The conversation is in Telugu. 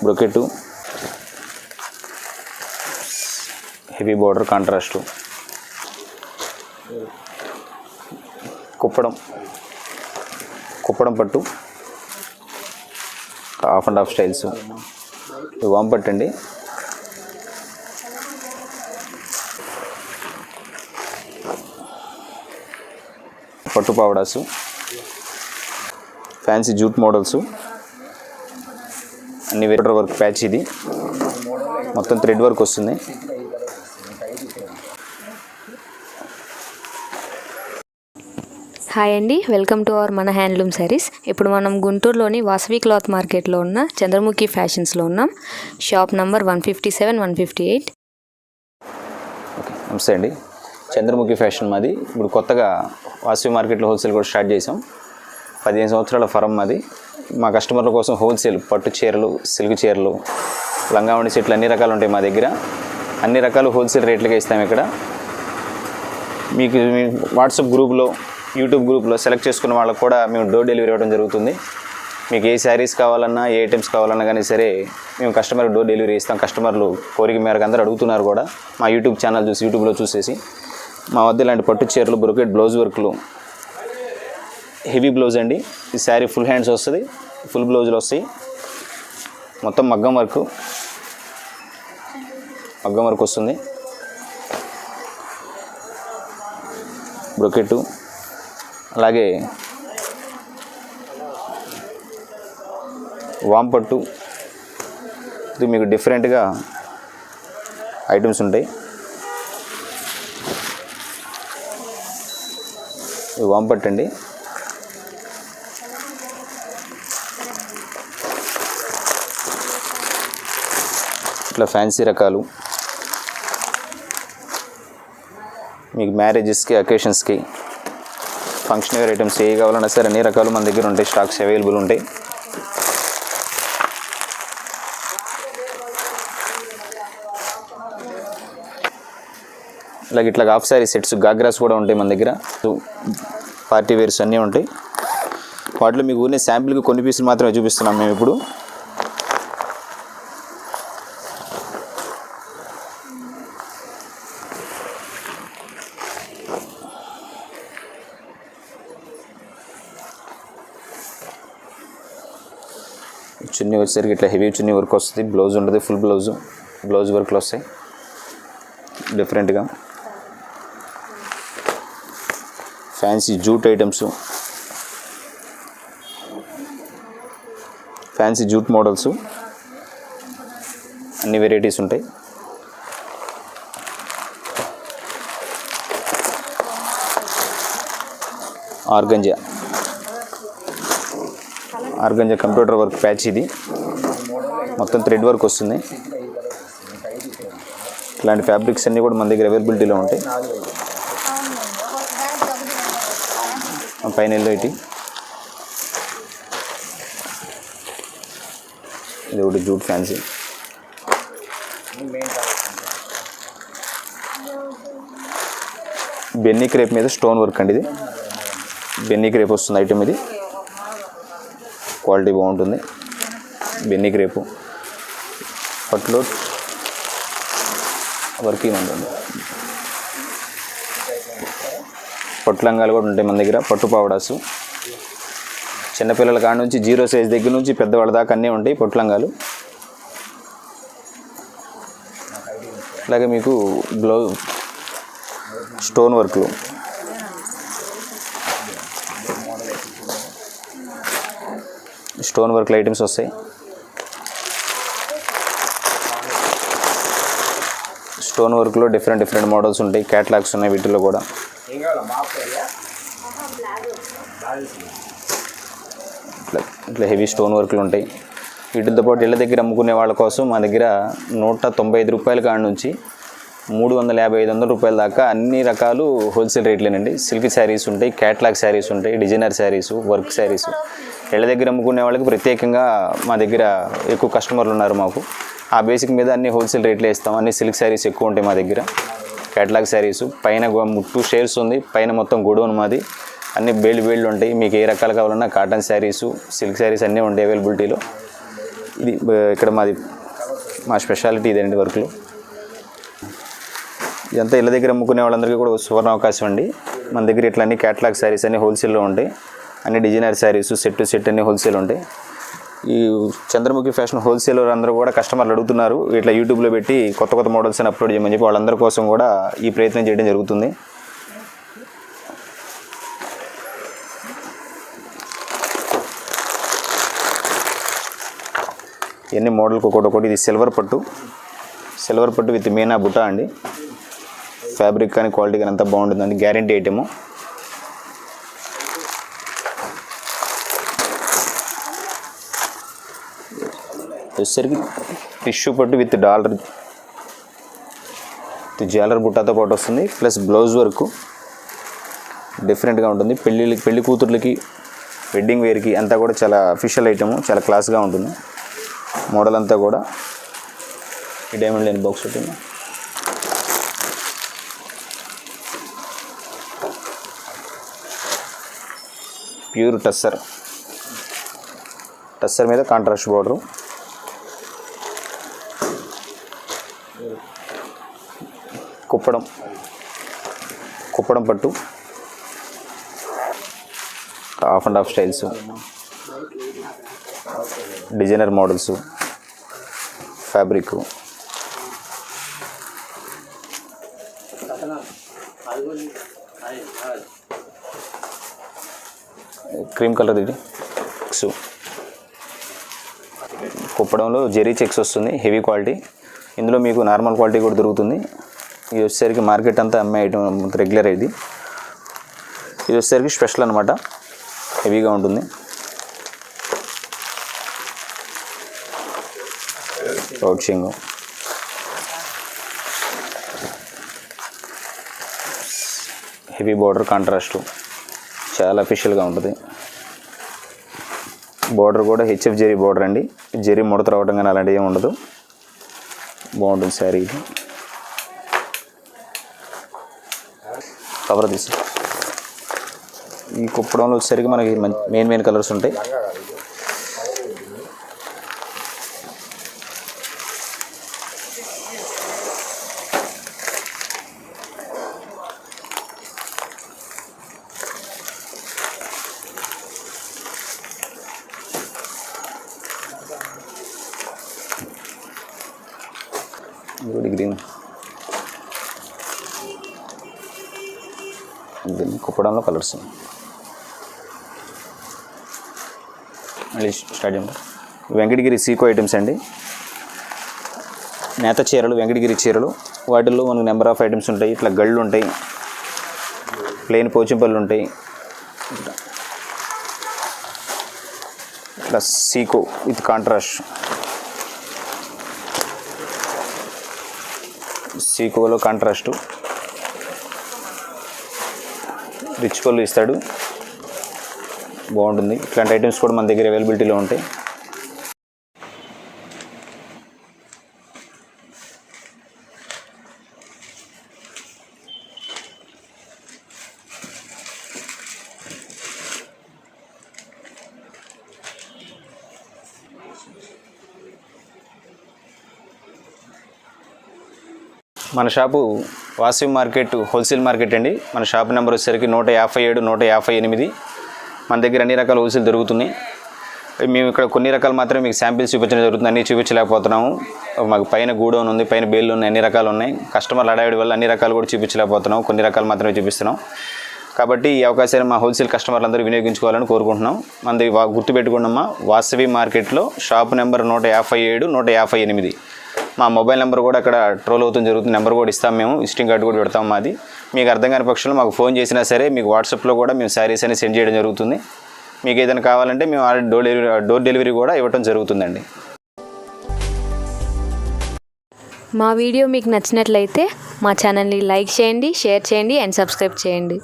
బ్రొకెట్టు హెవీ బార్డర్ కాంట్రాస్ట్ కుప్పడం కుప్పడం పట్టు హాఫ్ అండ్ హాఫ్ స్టైల్స్ ఇవి వాంపట్టు అండి పట్టు పావడాసు ఫ్యాన్సీ జూట్ మోడల్స్ అన్ని వెటర్ వర్క్ ప్యాచ్ ఇది. మొత్తం థ్రెడ్ వర్క్ వస్తుంది. హాయ్ అండి వెల్కమ్ టు అవర్ మన హ్యాండ్లూమ్ శారీస్. ఇప్పుడు మనం గుంటూరులోని వాసవి క్లాత్ మార్కెట్లో ఉన్న చంద్రముఖి ఫ్యాషన్స్లో ఉన్నాం. Shop number one fifty seven one fifty eight. Okay నమస్తే అండి. చంద్రముఖి ఫ్యాషన్ మాది. ఇప్పుడు కొత్తగా వాసవి మార్కెట్లో హోల్సేల్ కూడా స్టార్ట్ చేసాం. పదిహేను సంవత్సరాల ఫరం మాది. మా కస్టమర్ల కోసం హోల్సేల్ పట్టు చీరలు సిల్క్ చీరలు లంగావణి చెట్లు అన్ని రకాలు ఉంటాయి మా దగ్గర. అన్ని రకాలు హోల్సేల్ రేట్లకే ఇస్తాం ఇక్కడ. మీకు మీ వాట్సాప్ గ్రూప్లో యూట్యూబ్ గ్రూప్లో సెలెక్ట్ చేసుకున్న వాళ్ళకు కూడా మేము డోర్ డెలివరీ ఇవ్వడం జరుగుతుంది. మీకు ఏ శారీస్ కావాలన్నా ఏ ఐటమ్స్ కావాలన్నా కానీ సరే మేము కస్టమర్ డోర్ డెలివరీ ఇస్తాం. కస్టమర్లు కోరిక మేరకు అందరూ అడుగుతున్నారు కూడా. మా యూట్యూబ్ ఛానల్ చూసి యూట్యూబ్లో చూసేసి. మా వద్ద ఇలాంటి పట్టు చీరలు బ్రొకెట్ బ్లౌజ్ వర్క్లు హెవీ బ్లౌజ్ అండి. ఈ శారీ ఫుల్ హ్యాండ్స్ వస్తుంది. ఫుల్ బ్లౌజులు వస్తాయి. మొత్తం మగ్గం వర్క్. మగ్గం వర్క్ వస్తుంది. బ్రొకెట్టు. అలాగే వాంపట్టు ఇది మీకు డిఫరెంట్గా ఐటమ్స్ ఉంటాయి. ఇది వాంపట్టు అండి ఇట్లా ఫ్యాన్సీ రకాలు. మీకు మ్యారేజెస్కి అకేషన్స్కి ఫంక్షన్ వేర్ ఐటమ్స్ ఏ కావాలన్నా సరే అన్ని రకాలు మన దగ్గర ఉంటాయి. స్టాక్స్ అవైలబుల్ ఉంటాయి. అలాగే ఇట్లా హాఫ్ శారీ సెట్స్ గాగ్రాస్ కూడా ఉంటాయి మన దగ్గర. పార్టీ వేర్స్ అన్నీ ఉంటాయి. వాటిలో మీకు ఊరిని శాంపిల్కి కొన్ని పీసులు మాత్రమే చూపిస్తున్నాం మేము ఇప్పుడు. చున్నీ వచ్చేసరికి ఇట్లా హెవీ చున్నీ వర్క్ వస్తుంది. బ్లౌజ్ ఉంటుంది ఫుల్ బ్లౌజ్. బ్లౌజ్ వర్క్లు వస్తాయి. డిఫరెంట్గా fancy jute items fancy jute models అన్ని వెరైటీస్ ఉంటాయి. Organza organza computer work patch ఇది. మొత్తం థ్రెడ్ వర్క్ వస్తుంది. ఇలాంటి ఫ్యాబ్రిక్స్ అన్నీ కూడా మన దగ్గర అవైలబిలిటీలో ఉంటాయి. పైన ఎల్లో ఇటీ ఇది ఒకటి జూట్ ఫ్యాన్సీ. బెన్నీ క్రేప్ మీద స్టోన్ వర్క్ అండి ఇది. బెన్నీ క్రేప్ వస్తుంది ఐటమ్ ఇది. క్వాలిటీ బాగుంటుంది. Benny crepe. పట్టులో వర్కింగ్ ఉంటుంది. పట్టు లంగాలు కూడా ఉంటాయి మన దగ్గర. పట్టు పావడాసు. చిన్నపిల్లల కాడ నుంచి జీరో సైజ్ దగ్గర నుంచి పెద్దవాళ్ళ దాకా అన్నీ ఉంటాయి పట్టు లంగాలు. అలాగే మీకు గ్లౌ స్టోన్ వర్క్లు. స్టోన్ వర్క్ ఐటమ్స్ వస్తాయి. స్టోన్ వర్క్లో డిఫరెంట్ డిఫరెంట్ మోడల్స్ ఉంటాయి. క్యాట్లాగ్స్ ఉన్నాయి వీటిలో కూడా. ఇట్లా ఇట్లా హెవీ స్టోన్ వర్క్లు ఉంటాయి. వీటితో పాటు ఇళ్ళ దగ్గర అమ్ముకునే వాళ్ళ కోసం మా దగ్గర నూట తొంభై ఐదు రూపాయల కాడ నుంచి మూడు వందల యాభై ఐదు వందల రూపాయల దాకా అన్ని రకాలు హోల్సేల్ రేట్లేనండి. సిల్క్ శారీస్ ఉంటాయి క్యాట్లాగ్ శారీస్ ఉంటాయి డిజైనర్ శారీస్ వర్క్ శారీస్. ఇళ్ళ దగ్గర అమ్ముకునే వాళ్ళకి ప్రత్యేకంగా మా దగ్గర ఎక్కువ కస్టమర్లు ఉన్నారు మాకు. ఆ బేసిక్ మీద అన్ని హోల్సేల్ రేట్లే ఇస్తాం. అన్ని సిల్క్ శారీస్ ఎక్కువ ఉంటాయి మా దగ్గర. క్యాట్లాగ్ శారీస్ పైన టూ షేర్స్ ఉంది పైన మొత్తం గొడవను మాది. అన్ని బేళ్ళు బేళ్ళు ఉంటాయి. మీకు ఏ రకాలు కావాలన్నా కాటన్ శారీసు సిల్క్ శారీస్ అన్నీ ఉంటాయి అవైలబిలిటీలో. ఇది ఇక్కడ మాది మా స్పెషాలిటీ ఇదేనండి వర్క్లో. ఇదంతా ఇళ్ళ దగ్గర అమ్ముకునే వాళ్ళందరికీ కూడా సువర్ణ అవకాశం అండి. మన దగ్గర ఇట్లా అన్ని క్యాటలాగ్ శారీస్ అన్ని హోల్సేల్లో ఉంటాయి. అన్ని డిజైనర్ శారీస్ సెట్ సెట్ అన్ని హోల్సేల్ ఉంటాయి. ఈ చంద్రముఖి ఫ్యాషన్ హోల్సేలర్ అందరూ కూడా కస్టమర్లు అడుగుతున్నారు. ఇట్లా యూట్యూబ్లో పెట్టి కొత్త కొత్త మోడల్స్ అని అప్లోడ్ చేయమని చెప్పి వాళ్ళందరి కోసం కూడా ఈ ప్రయత్నం చేయడం జరుగుతుంది. ఇవన్నీ మోడల్కి ఒకటి ఒకటి ఇది సిల్వర్ పట్టు. సిల్వర్ పట్టు విత్ మీనా బుటా అండి. ఫ్యాబ్రిక్ కానీ క్వాలిటీ కానీ అంతా బాగుంటుందండి గ్యారంటీ ఐటము వచ్చేసరికి టిష్యూ పట్టు విత్ డాలర్ విత్ బుట్టాతో పాటు వస్తుంది. ప్లస్ బ్లౌజ్ వర్క్ డిఫరెంట్గా ఉంటుంది. పెళ్ళిళ్ళకి పెళ్ళి కూతుర్లకి వెడ్డింగ్ వేర్కి అంతా కూడా చాలా అఫీషియల్ ఐటము చాలా క్లాస్గా ఉంటుంది. మోడల్ అంతా కూడా ఈ డైమండ్ లేని బాక్స్ ఉంటుంది ప్యూర్ టస్సర్. టస్సర్ మీద కాంట్రాస్ట్ బార్డరు. కుప్పడం. కుప్పడం పట్టు. Half and half styles. Designer models. Fabric. Cream colour ఇది. చెక్స్ కుప్పడంలో జెరీ చెక్స్ వస్తుంది హెవీ క్వాలిటీ. ఇందులో మీకు నార్మల్ క్వాలిటీ కూడా దొరుకుతుంది. ఇది వచ్చేసరికి మార్కెట్ అంతా అమ్మే ఐటమ్ రెగ్యులర్ ఇది. ఇది వచ్చేసరికి స్పెషల్ అనమాట హెవీగా ఉంటుంది. పౌచింగ్ హెవీ బార్డర్ కాంట్రాస్టు చాలా అఫీషియల్గా ఉంటుంది. బార్డర్ కూడా హెచ్ఎఫ్ జెరీ బార్డర్ అండి. జెరీ ముడత రావడం కానీ అలాంటివి ఏమి ఉండదు. బాగుంటుంది శారీ ఇది కవర్ తీసి ఈ కుప్పడంలో వచ్చేసరికి మనకి మెయిన్ మెయిన్ కలర్స్ ఉంటాయి. దీన్ని కుప్పడంలో కలర్స్. మళ్ళీ స్టార్ట్ చేయండి వెంకటగిరి సీకో ఐటమ్స్ అండి. నేత చీరలు వెంకటగిరి చీరలు. వాటిల్లో మనకు నెంబర్ ఆఫ్ ఐటమ్స్ ఉంటాయి. ఇట్లా గళ్ళు ఉంటాయి. ప్లెయిన్ పోచింపల్లు ఉంటాయి. ఇట్లా సీకో విత్ కాంట్రాస్ట్. సీకోలో కాంట్రాస్టు. రిచ్ పళ్ళు ఇస్తాడు. బాగుంటుంది. ఇట్లాంటి ఐటమ్స్ కూడా మన దగ్గర అవైలబిలిటీలో ఉంటాయి. మన shop Vasavi market wholesale market అండి. మన షాప్ నెంబర్ వచ్చేసరికి నూట యాభై ఏడు నూట యాభై ఎనిమిది. మన దగ్గర అన్ని రకాల హోల్సేల్ దొరుకుతున్నాయి. మేము ఇక్కడ కొన్ని రకాలు మాత్రమే మీకు శాంపిల్స్ చూపించడం జరుగుతుంది. అన్నీ చూపించలేకపోతున్నాము. మాకు పైన గూడౌన్ ఉంది పైన బేళ్ళు ఉన్నాయి అన్ని రకాలు ఉన్నాయి. కస్టమర్లు అడావిడి వల్ల అన్ని రకాలు కూడా చూపించలేకపోతున్నాం కొన్ని రకాలు మాత్రమే చూపిస్తున్నాం కాబట్టి ఈ అవకాశాన్ని మా హోల్సేల్ కస్టమర్లందరూ వినియోగించుకోవాలని కోరుకుంటున్నాం. మనది గుర్తుపెట్టుకున్నమ్మా వాసవి మార్కెట్లో షాప్ నెంబర్ నూట యాభై ఏడు నూట యాభై ఎనిమిది. మా మొబైల్ నెంబర్ కూడా అక్కడ ట్రోల్ అవుతుంది జరుగుతుంది నెంబర్ కూడా ఇస్తాం మేము విజిటింగ్ కార్డు కూడా పెడతాం మాది. మీకు అర్థం కాని పక్షంలో మాకు ఫోన్ చేసినా సరే మీకు వాట్సాప్లో కూడా మేము శారీస్ అని సెండ్ చేయడం జరుగుతుంది. మీకు ఏదైనా కావాలంటే మేము డోర్ డెలివరీ డోర్ డెలివరీ కూడా ఇవ్వడం జరుగుతుందండి. మా వీడియో మీకు నచ్చినట్లయితే మా ఛానల్ని లైక్ చేయండి షేర్ చేయండి అండ్ సబ్స్క్రైబ్ చేయండి.